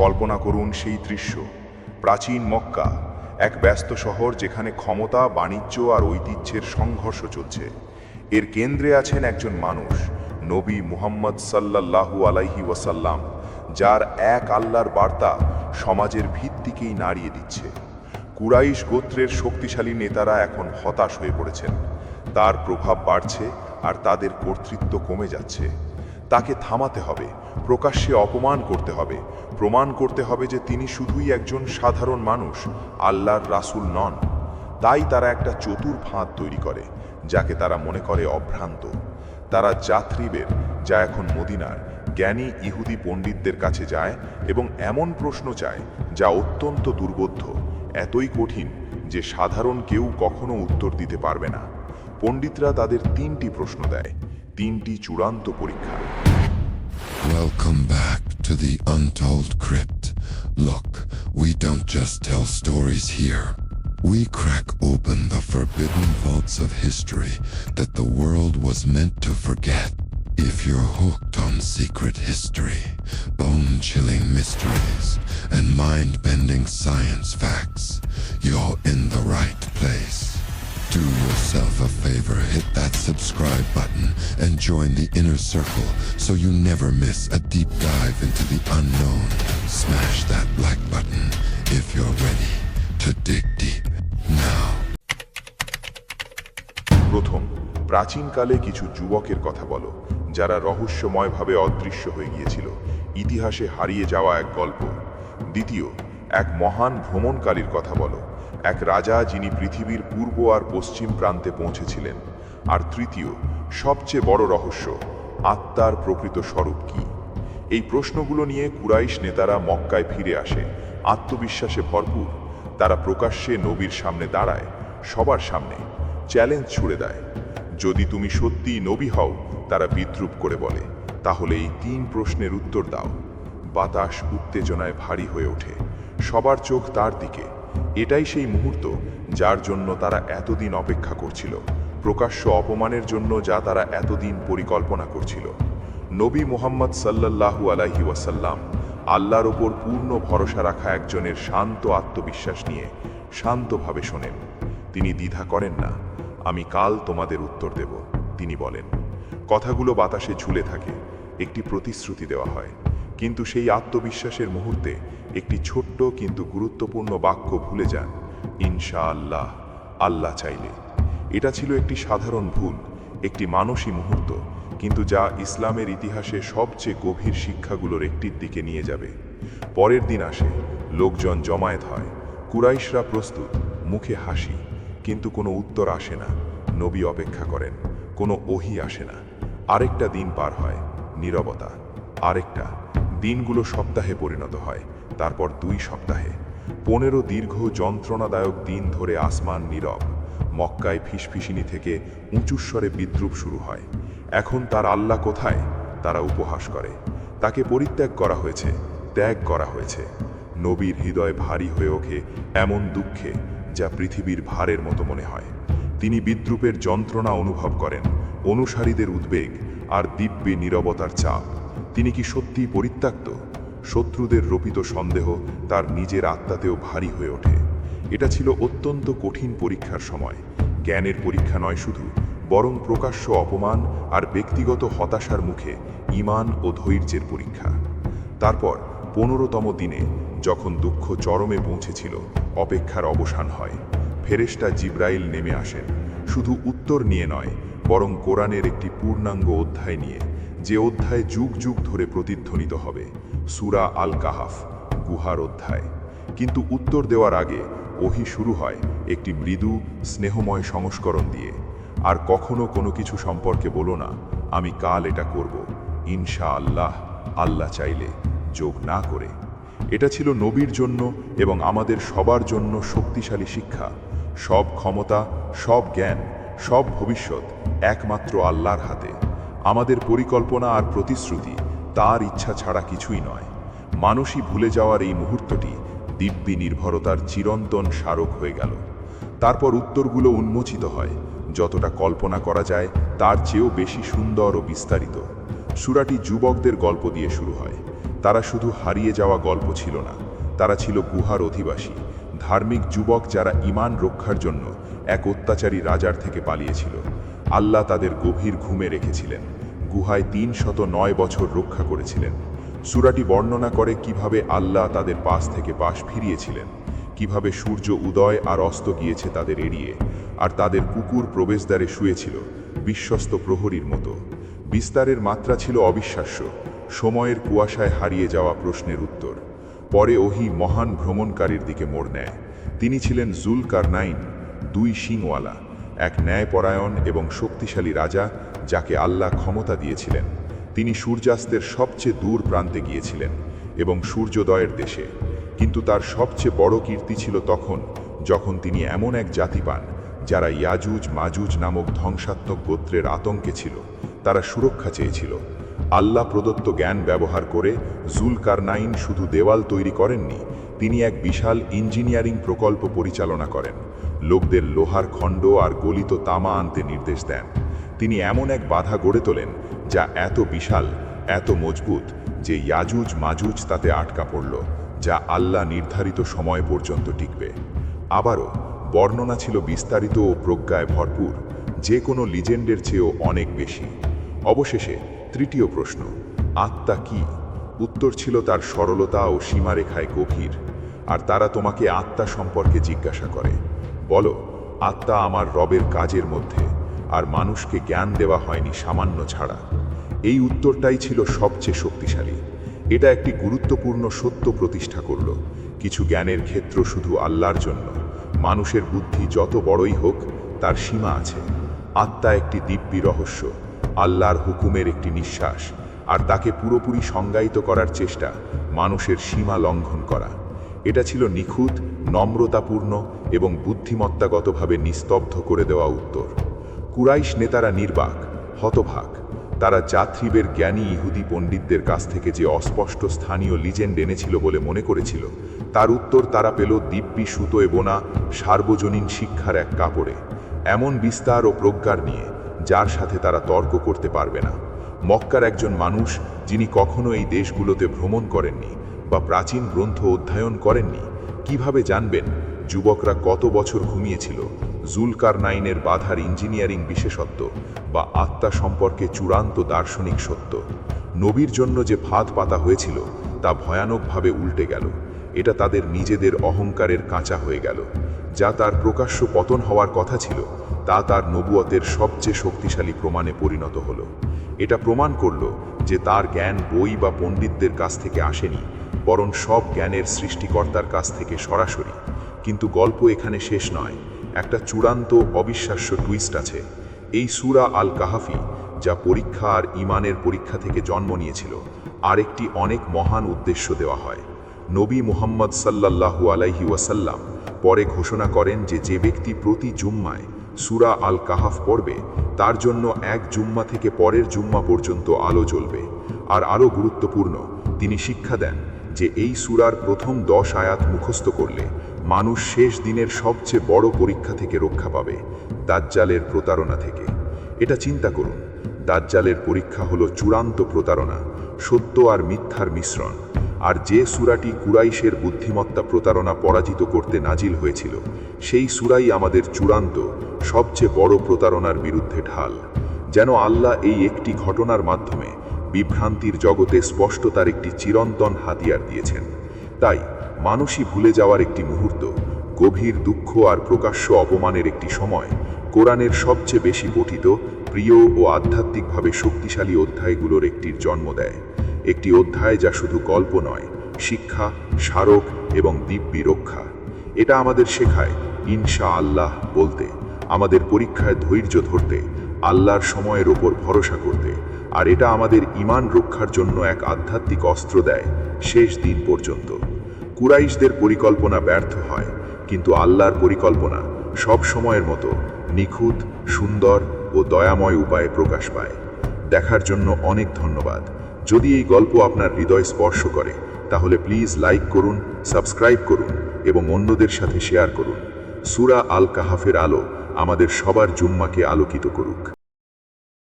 কল্পনা করুন সেই দৃশ্য। প্রাচীন মক্কা, এক ব্যস্ত শহর যেখানে ক্ষমতা, বাণিজ্য আর ঐতিহ্যের সংঘর্ষ চলছে। এর কেন্দ্রে আছেন একজন মানুষ, নবী মুহাম্মদ সাল্লাল্লাহু আলাইহি ওয়াসাল্লাম, যার এক আল্লাহর বার্তা সমাজের ভিত্তিকেই নাড়িয়ে দিচ্ছে। কুরাইশ গোত্রের শক্তিশালী নেতারা এখন হতাশ হয়ে পড়েছেন। তার প্রভাব বাড়ছে আর তাদের কর্তৃত্ব কমে যাচ্ছে। তাকে থামাতে হবে, প্রকাশ্যে অপমান করতে হবে, প্রমাণ করতে হবে যে তিনি শুধুই একজন সাধারণ মানুষ, আল্লাহর রাসূল নন। তাই তারা একটা চতুর ফাঁদ তৈরি করে, যাকে তারা মনে করে অভ্রান্ত। তারা যাত্রীবের যা এখন মদিনার, জ্ঞানী ইহুদি পণ্ডিতদের কাছে যায় এবং এমন প্রশ্ন চায়, যা অত্যন্ত দুর্বোধ্য, এতই কঠিন যে সাধারণ কেউ কখনো উত্তর দিতে পারবে না। পণ্ডিতরা তাদের তিনটি প্রশ্ন দেয়, তিনটি চূড়ান্ত পরীক্ষা। Welcome back to the Untold Crypt. Look, we don't just tell stories here. We crack open the forbidden vaults of history that the world was meant to forget. If you're hooked on secret history, bone-chilling mysteries, and mind-bending science facts, you're in the right place. Do yourself a favor, hit that subscribe button and join the inner circle so you never miss a deep dive into the unknown. Smash that like button if you're ready to dig deep now. প্রথম প্রাচীনকালে কিছু যুবকের কথা বলো যারা রহস্যময়ভাবে অদৃশ্য হয়ে গিয়েছিল ইতিহাসে হারিয়ে যাওয়া এক গল্প দ্বিতীয় এক মহান ভ্রমণকারীর কথা বলো এক রাজা যিনি পৃথিবীর পূর্ব আর পশ্চিম প্রান্তে পৌঁছেছিলেন। আর তৃতীয়, সবচেয়ে বড় রহস্য, আত্মার প্রকৃত স্বরূপ কি? এই প্রশ্নগুলো নিয়ে কুরাইশ নেতারা মক্কায় ফিরে আসে। আত্মবিশ্বাসে ভরপুর, তারা প্রকাশ্যে নবীর সামনে দাঁড়ায়, সবার সামনে চ্যালেঞ্জ ছুড়ে দেয়। যদি তুমি সত্যি নবী হও, তারা বিদ্রুপ করে বলে, তাহলে এই তিন প্রশ্নের উত্তর দাও। বাতাস উত্তেজনায় ভারী হয়ে ওঠে। সবার চোখ তার দিকে এটাই সেই মুহূর্ত যার জন্য তারা এতদিন অপেক্ষা করছিল, প্রকাশ্য অপমানের জন্য যা তারা এতদিন পরিকল্পনা করছিল। নবী মোহাম্মদ সাল্লাল্লাহু আলাইহি ওয়াসাল্লাম আল্লাহর ওপর পূর্ণ ভরসা রাখা একজনের শান্ত আত্মবিশ্বাস নিয়ে শান্তভাবে শোনেন। তিনি দ্বিধা করেন না, আমি কাল তোমাদের উত্তর দেব। তিনি বলেন, কথাগুলো বাতাসে ঝুলে থাকে, একটি প্রতিশ্রুতি দেওয়া হয়। কিন্তু সেই আত্মবিশ্বাসের মুহূর্তে একটি ছোট্ট কিন্তু গুরুত্বপূর্ণ বাক্য ভুলে যান। ইনশা আল্লাহ আল্লাহ চাইলে। এটা ছিল একটি সাধারণ ভুল, একটি মানসী মুহূর্ত, কিন্তু যা ইসলামের ইতিহাসে সবচেয়ে গভীর শিক্ষাগুলোর একটির দিকে নিয়ে যাবে। পরের দিন আসে, লোকজন জমায়েত হয়, কুরাইশরা প্রস্তুত, মুখে হাসি, কিন্তু কোনো উত্তর আসে না, নবী অপেক্ষা করেন, কোনো ওহি আসে না। আরেকটা দিন পার হয়, নীরবতা। আরেকটা, দিনগুলো সপ্তাহে পরিণত হয় তারপর দুই সপ্তাহে। পনেরো দীর্ঘ যন্ত্রণাদায়ক দিন ধরে আসমান নীরব। মক্কায় ফিসফিসিনি থেকে উঁচুস্বরে বিদ্রুপ শুরু হয়। এখন তার আল্লাহ কোথায়? তারা উপহাস করে। তাকে পরিত্যাগ করা হয়েছে, ত্যাগ করা হয়েছে। নবীর হৃদয় ভারী হয়ে ওঠে এমন দুঃখে যা পৃথিবীর ভারের মতো মনে হয়। তিনি বিদ্রুপের যন্ত্রণা অনুভব করেন, অনুসারীদের উদ্বেগ আর দিব্যে নীরবতার চাপ। তিনি কি সত্যিই পরিত্যক্ত? শত্রুদের রোপিত সন্দেহ তার নিজের আত্মাতেও ভারী হয়ে ওঠে। এটা ছিল অত্যন্ত কঠিন পরীক্ষার সময়। জ্ঞানের পরীক্ষা নয় শুধু, বরং প্রকাশ্য অপমান আর ব্যক্তিগত হতাশার মুখে ঈমান ও ধৈর্যের পরীক্ষা। তারপর, পনেরোতম দিনে, যখন দুঃখ চরমে পৌঁছেছিল, অপেক্ষার অবসান হয়। ফেরেশতা জিব্রাইল নেমে আসেন। শুধু উত্তর নিয়ে নয়, বরং কোরআনের একটি পূর্ণাঙ্গ অধ্যায় নিয়ে। যে অধ্যায় যুগ যুগ ধরে প্রতিধ্বনিত হবে, সুরা আল কাহাফ গুহার অধ্যায়। কিন্তু উত্তর দেওয়ার আগে ওহি শুরু হয় একটি মৃদু, স্নেহময় সংস্করণ দিয়ে। আর কখনো কোনো কিছু সম্পর্কে বলো না, আমি কাল এটা করব। ইনশা আল্লাহ আল্লাহ চাইলে যোগ না করে। এটা ছিল নবীর জন্য এবং আমাদের সবার জন্য শক্তিশালী শিক্ষা। সব ক্ষমতা, সব জ্ঞান, সব ভবিষ্যৎ একমাত্র আল্লাহর হাতে। আমাদের পরিকল্পনা আর প্রতিশ্রুতি, তার ইচ্ছা ছাড়া কিছুই নয়। মানুষই ভুলে যাওয়ার এই মুহূর্তটি দিব্যি নির্ভরতার চিরন্তন স্মারক হয়ে গেল। তারপর উত্তরগুলো উন্মোচিত হয়। যতটা কল্পনা করা যায়, তার চেয়েও বেশি সুন্দর ও বিস্তারিত। সুরাটি যুবকদের গল্প দিয়ে শুরু হয়। তারা শুধু হারিয়ে যাওয়া গল্প ছিল না, তারা ছিল গুহার অধিবাসী, ধার্মিক যুবক যারা ইমান রক্ষার জন্য এক অত্যাচারী রাজার থেকে পালিয়েছিল। আল্লাহ তাদের গভীর ঘুমে রেখেছিলেন। গুহায় তিন শত নয় বছর রক্ষা করেছিলেন। সুরাটি বর্ণনা করে কীভাবে আল্লাহ তাদের পাশ থেকে পাশ ফিরিয়েছিলেন, কীভাবে সূর্য উদয় আর অস্ত গিয়েছে তাদের এড়িয়ে, আর তাদের কুকুর প্রবেশদ্বারে শুয়েছিল, বিশ্বস্ত প্রহরীর মতো। বিস্তারের মাত্রা ছিল অবিশ্বাস্য, সময়ের কুয়াশায় হারিয়ে যাওয়া প্রশ্নের উত্তর। পরে ওহি মহান ভ্রমণকারীর দিকে মোড় নেয়। তিনি ছিলেন জুল কারনাইন দুই শিংওয়ালা। এক ন্যায়পরায়ণ এবং শক্তিশালী রাজা যাকে আল্লাহ ক্ষমতা দিয়েছিলেন। তিনি সূর্যাস্তের সবচেয়ে দূর প্রান্তে গিয়েছিলেন এবং সূর্যোদয়ের দেশে। কিন্তু তার সবচেয়ে বড় কীর্তি ছিল তখন যখন তিনি এমন এক জাতি পান, যারা ইয়াজুজ মাজুজ নামক ধ্বংসাত্মক গোত্রের আতঙ্কে ছিল। তারা সুরক্ষা চেয়েছিল। আল্লাহ প্রদত্ত জ্ঞান ব্যবহার করে জুল কারনাইন শুধু দেওয়াল তৈরি করেননি, তিনি এক বিশাল ইঞ্জিনিয়ারিং প্রকল্প পরিচালনা করেন। লোকদের লোহার খণ্ড আর গলিত তামা আনতে নির্দেশ দেন। তিনি এমন এক বাধা গড়ে তোলেন, যা এত বিশাল, এত মজবুত, যে ইয়াজুজ মাজুজ তাতে আটকা পড়ল, যা আল্লাহ নির্ধারিত সময় পর্যন্ত টিকবে। আবারও, বর্ণনা ছিল বিস্তারিত ও প্রজ্ঞায় ভরপুর, যে কোনো লিজেন্ডের চেয়েও অনেক বেশি। অবশেষে, তৃতীয় প্রশ্ন, আত্মা কি? উত্তর ছিল তার সরলতা ও সীমারেখায় গভীর, আর তারা তোমাকে আত্মা সম্পর্কে জিজ্ঞাসা করে। বলো, আত্মা আমার রবের কাজের মধ্যে, আর মানুষকে জ্ঞান দেওয়া হয়নি সামান্য ছাড়া। এই উত্তরটাই ছিল সবচেয়ে শক্তিশালী। এটা একটি গুরুত্বপূর্ণ সত্য প্রতিষ্ঠা করল। কিছু জ্ঞানের ক্ষেত্র শুধু আল্লাহর জন্য। মানুষের বুদ্ধি যত বড়ই হোক, তার সীমা আছে। আত্মা একটি দিব্যি রহস্য, আল্লাহর হুকুমের একটি নিঃশ্বাস, আর তাকে পুরোপুরি সংজ্ঞায়িত করার চেষ্টা, মানুষের সীমা লঙ্ঘন করা। এটা ছিল নিখুঁত, নম্রতাপূর্ণ এবং বুদ্ধিমত্তাগতভাবে নিস্তব্ধ করে দেওয়া উত্তর। কুরাইশ নেতারা নির্বাক, হতভাগ। তারা যাত্রীবের জ্ঞানী ইহুদি পণ্ডিতদের কাছ থেকে যে অস্পষ্ট স্থানীয় লিজেন্ড এনেছিল বলে মনে করেছিল, তার উত্তর তারা পেল দিব্যি সুতোয় বোনা, সার্বজনীন শিক্ষার এক কাপড়ে। এমন বিস্তার ও প্রজ্ঞার নিয়ে, যার সাথে তারা তর্ক করতে পারবে না। মক্কার একজন মানুষ, যিনি কখনো এই দেশগুলোতে ভ্রমণ করেননি বা প্রাচীন গ্রন্থ অধ্যয়ন করেননি, কীভাবে জানবেন যুবকরা কত বছর ঘুমিয়েছিল? জুলকার নাইনের বাধার ইঞ্জিনিয়ারিং বিশেষত্ব বা আত্মা সম্পর্কে চূড়ান্ত দার্শনিক সত্য? নবীর জন্য যে ফাঁদ পাতা হয়েছিল, তা ভয়ানকভাবে উল্টে গেল। এটা তাদের নিজেদের অহংকারের কাঁচা হয়ে গেল। যা তার প্রকাশ্য পতন হওয়ার কথা ছিল, তা তার নবুয়তের সবচেয়ে শক্তিশালী প্রমাণে পরিণত হলো। এটা প্রমাণ করল যে তার জ্ঞান বই বা পণ্ডিতদের কাছ থেকে আসেনি বরং সব জ্ঞানের সৃষ্টিকর্তার কাছ থেকে সরাসরি। কিন্তু গল্প এখানে শেষ নয়। একটা চূড়ান্ত অবিশ্বাস্য টুইস্ট আছে। এই সুরা আল কাহাফি যা পরীক্ষা আর ইমানের পরীক্ষা থেকে জন্ম নিয়েছিল, আরেকটি অনেক মহান উদ্দেশ্য দেওয়া হয়। নবী মুহাম্মদ সাল্লাল্লাহু আলাইহি ওয়াসাল্লাম পরে ঘোষণা করেন যে যে ব্যক্তি প্রতি জুম্মায় সুরা আল কাহাফ পড়বে, তার জন্য এক জুম্মা থেকে পরের জুম্মা পর্যন্ত আলো জ্বলবে। আর আরও গুরুত্বপূর্ণ, তিনি শিক্ষা দেন যে এই সুরার প্রথম দশ আয়াত মুখস্থ করলে মানুষ শেষ দিনের সবচেয়ে বড় পরীক্ষা থেকে রক্ষা পাবে, দাজ্জালের প্রতারণা থেকে। এটা চিন্তা করুন, দাজ্জালের পরীক্ষা হলো চূড়ান্ত প্রতারণা, সত্য আর মিথ্যার মিশ্রণ। আর যে সুরাটি কুরাইশের বুদ্ধিমত্তা প্রতারণা পরাজিত করতে নাজিল হয়েছিল, সেই সুরাই আমাদের চূড়ান্ত, সবচেয়ে বড় প্রতারণার বিরুদ্ধে ঢাল। যেন আল্লাহ এই একটি ঘটনার মাধ্যমে বিভ্রান্তির জগতে স্পষ্টতার একটি চিরন্তন হাতিয়ার দিয়েছেন। তাই মানুষই ভুলে যাওয়ার একটি মুহূর্ত, গভীর দুঃখ আর প্রকাশ্য অপমানের একটি সময়, কোরআনের সবচেয়ে বেশি পঠিত, প্রিয় ও আধ্যাত্মিকভাবে শক্তিশালী অধ্যায়গুলোর একটির জন্ম দেয়। একটি অধ্যায় যা শুধু গল্প নয়, শিক্ষা, স্মারক এবং দিব্যি রক্ষা। এটা আমাদের শেখায়, ইনশা আল্লাহ বলতে, আমাদের পরীক্ষায় ধৈর্য ধরতে, আল্লাহর সময়ের ওপর ভরসা করতে। আর এটা আমাদের ইমান রক্ষার জন্য এক আধ্যাত্মিক অস্ত্র দেয় শেষ দিন পর্যন্ত। কুরাইশদের পরিকল্পনা ব্যর্থ হয়, কিন্তু আল্লাহর পরিকল্পনা সব সময়ের মতো নিখুঁত, সুন্দর ও দয়াময় উপায়ে প্রকাশ পায়। দেখার জন্য অনেক ধন্যবাদ। যদি এই গল্প আপনার হৃদয় স্পর্শ করে, তাহলে প্লিজ লাইক করুন, সাবস্ক্রাইব করুন এবং অন্যদের সাথে শেয়ার করুন। সুরা আল কাহাফের আলো আমাদের সবার জুম্মাকে আলোকিত করুক।